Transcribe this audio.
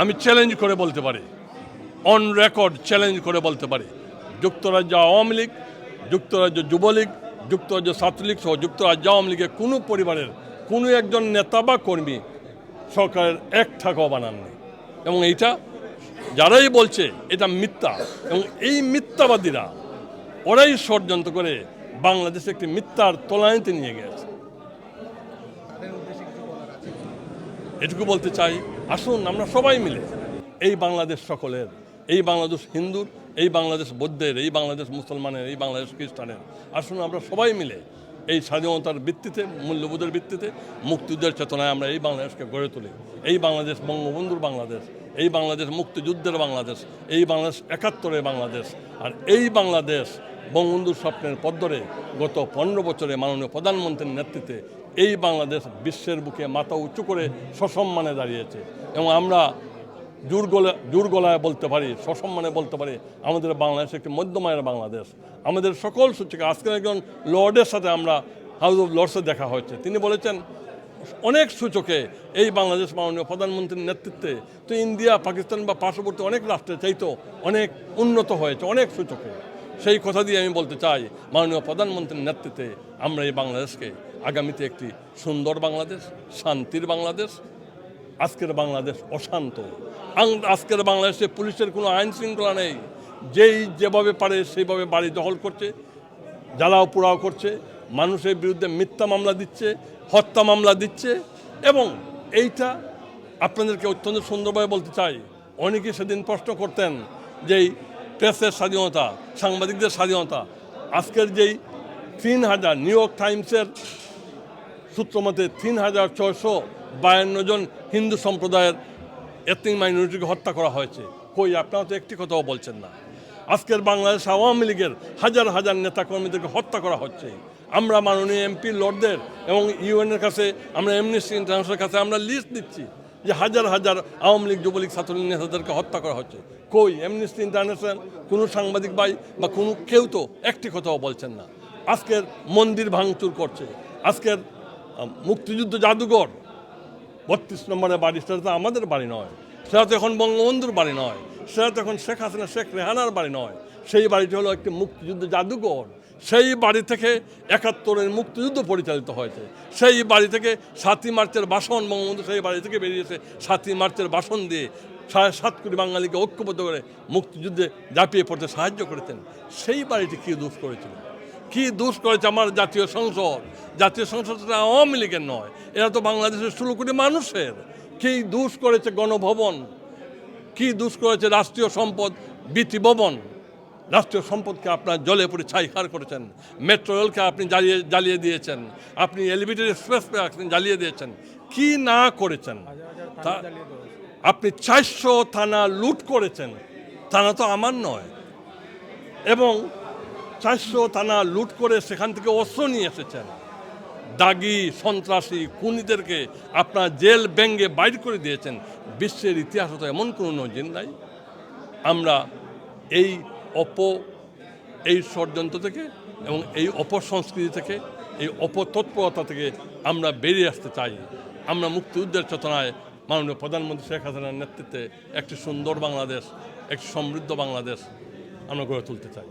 আমি চ্যালেঞ্জ করে বলতে পারি। অন রেকর্ড চ্যালেঞ্জ করে বলতে পারি। যুক্তরাজ্য আওয়ামী লীগ, যুক্তরাজ্য যুবলীগ, যুক্তরাজ্য ছাত্রলীগ সহ যুক্তরাজ্য আওয়ামী লীগের কোনো পরিবারের কোনো একজন নেতা বা কর্মী সরকারের এক টাকাও বানাননি। এবং এইটা যারাই বলছে, এটা মিথ্যা। এবং এই মিথ্যাবাদীরা ওরাই ষড়যন্ত্র করে বাংলাদেশে একটি মিথ্যার তোলায়তে নিয়ে গেছে। এটুকু বলতে চাই, আসুন আমরা সবাই মিলে এই বাংলাদেশ সকলের, এই বাংলাদেশ হিন্দুর, এই বাংলাদেশ বৌদ্ধের, এই বাংলাদেশ মুসলমানের, এই বাংলাদেশ খ্রিস্টানের, আসুন আমরা সবাই মিলে এই স্বাধীনতার ভিত্তিতে, মূল্যবোধের ভিত্তিতে, মুক্তিযুদ্ধের চেতনায় আমরা এই বাংলাদেশকে গড়ে তুলি। এই বাংলাদেশ বঙ্গবন্ধুর বাংলাদেশ, এই বাংলাদেশ মুক্তিযুদ্ধের বাংলাদেশ, এই বাংলাদেশ একাত্তরের বাংলাদেশ, আর এই বাংলাদেশ বঙ্গবন্ধুর স্বপ্নের পথ ধরে গত পনেরো বছরে মাননীয় প্রধানমন্ত্রীর নেতৃত্বে এই বাংলাদেশ বিশ্বের বুকে মাথা উঁচু করে সসম্মানে দাঁড়িয়েছে। এবং আমরা জোর গলা জোর গলায় বলতে পারি, সসম্মানে বলতে পারি, আমাদের বাংলাদেশ একটি মধ্যমায়ের বাংলাদেশ। আমাদের সকল সূচকে আজকে একজন লর্ডের সাথে আমরা হাউস অফ লর্ডসে দেখা হয়েছে। তিনি বলেছেন, অনেক সূচকে এই বাংলাদেশ মাননীয় প্রধানমন্ত্রীর নেতৃত্বে তো ইন্ডিয়া, পাকিস্তান বা পার্শ্ববর্তী অনেক রাষ্ট্রের চাইতো অনেক উন্নত হয়েছে, অনেক সূচকে। সেই কথা দিয়ে আমি বলতে চাই, মাননীয় প্রধানমন্ত্রীর নেতৃত্বে আমরা এই বাংলাদেশকে আগামীতে একটি সুন্দর বাংলাদেশ, শান্তির বাংলাদেশ, আজকের বাংলাদেশ অশান্ত। আজকের বাংলাদেশে পুলিশের কোনো আইন শৃঙ্খলা নেই। যেই যেভাবে পারে সেইভাবে বাড়ি দখল করছে, জ্বালাও পোড়াও করছে, মানুষের বিরুদ্ধে মিথ্যা মামলা দিচ্ছে, হত্যা মামলা দিচ্ছে এবং এইটা আপনাদেরকে অত্যন্ত সুন্দরভাবে বলতে চাই। অনেকে সেদিন প্রশ্ন করতেন যেই প্রেসের স্বাধীনতা, সাংবাদিকদের স্বাধীনতা, আজকের যেই তিন হাজার নিউ ইয়র্ক টাইমসের সূত্রমতে তিন হাজার ছয়শো বায়ান্ন জন হিন্দু সম্প্রদায়ের এথনিক মাইনরিটিকে হত্যা করা হয়েছে। কই, আপনারা তো একটি কথাও বলছেন না। আজকের বাংলাদেশ আওয়ামী লীগের হাজার হাজার নেতাকর্মীদেরকে হত্যা করা হচ্ছে। আমরা মাননীয় এমপি লর্ডদের এবং ইউএনের কাছে, আমরা এমনিস্টি ইন্টারন্যাশনালের কাছে আমরা লিস্ট দিচ্ছি যে হাজার হাজার আওয়ামী লীগ যুবলীগ ছাত্রলীগ নেতাদেরকে হত্যা করা হচ্ছে। কই এমনিস্টি ইন্টারন্যাশনাল কোনো সাংবাদিক ভাই বা কোনো কেউ তো একটি কথাও বলছেন না। আজকের মন্দির ভাঙচুর করছে। আজকের মুক্তিযুদ্ধ জাদুঘর। বত্রিশ নম্বরের বাড়ি, সেটা তো আমাদের বাড়ি নয়। সেটা তো এখন বঙ্গবন্ধুর বাড়ি নয়। সেটা তো এখন শেখ হাসিনা, শেখ রেহানার বাড়ি নয়। সেই বাড়িটি হলো একটি মুক্তিযুদ্ধ জাদুঘর। সেই বাড়ি থেকে একাত্তরের মুক্তিযুদ্ধ পরিচালিত হয়েছে। সেই বাড়ি থেকে সাতই মার্চের বাসন বঙ্গবন্ধু সেই বাড়ি থেকে বেরিয়েছে সাতই মার্চের বাসন দিয়ে সাড়ে সাত কোটি বাঙালিকে ঐক্যবদ্ধ করে মুক্তিযুদ্ধে ঝাঁপিয়ে পড়তে সাহায্য করেছেন। সেই বাড়িটি কী দোষ করেছিল? কি দোষ করেছে আমার জাতীয় সংসদ? জাতীয় সংসদটা আওয়ামী লীগের নয়, এরা তো বাংলাদেশের ষোলো কোটি মানুষের। কি দোষ করেছে গণভবন? কি দোষ করেছে রাষ্ট্রীয় সম্পদ বিটি ভবন? রাষ্ট্রীয় সম্পদকে আপনার জলে পড়ে ছাইখার করেছেন। মেট্রো রেলকে আপনি জ্বালিয়ে জ্বালিয়ে দিয়েছেন। আপনি এলিভেটেড এক্সপ্রেসকে আপনি জ্বালিয়ে দিয়েছেন। কি না করেছেন? তা- আপনি চারশো থানা লুট করেছেন। থানা তো আমার নয়। এবং চারশো থানা লুট করে সেখান থেকে অস্ত্র নিয়ে এসেছেন। দাগি, সন্ত্রাসী খুনিদেরকে আপনার জেল ব্যঙ্গে বাইর করে দিয়েছেন। বিশ্বের ইতিহাসে তো এমন কোনো নজির নাই। আমরা এই অপ, এই ষড়যন্ত্র থেকে এবং এই অপসংস্কৃতি থেকে, এই অপতৎপরতা থেকে আমরা বেরিয়ে আসতে চাই। আমরা মুক্তিযুদ্ধের চেতনায় মাননীয় প্রধানমন্ত্রী শেখ হাসিনার নেতৃত্বে একটি সুন্দর বাংলাদেশ, একটি সমৃদ্ধ বাংলাদেশ আমরা গড়ে তুলতে চাই।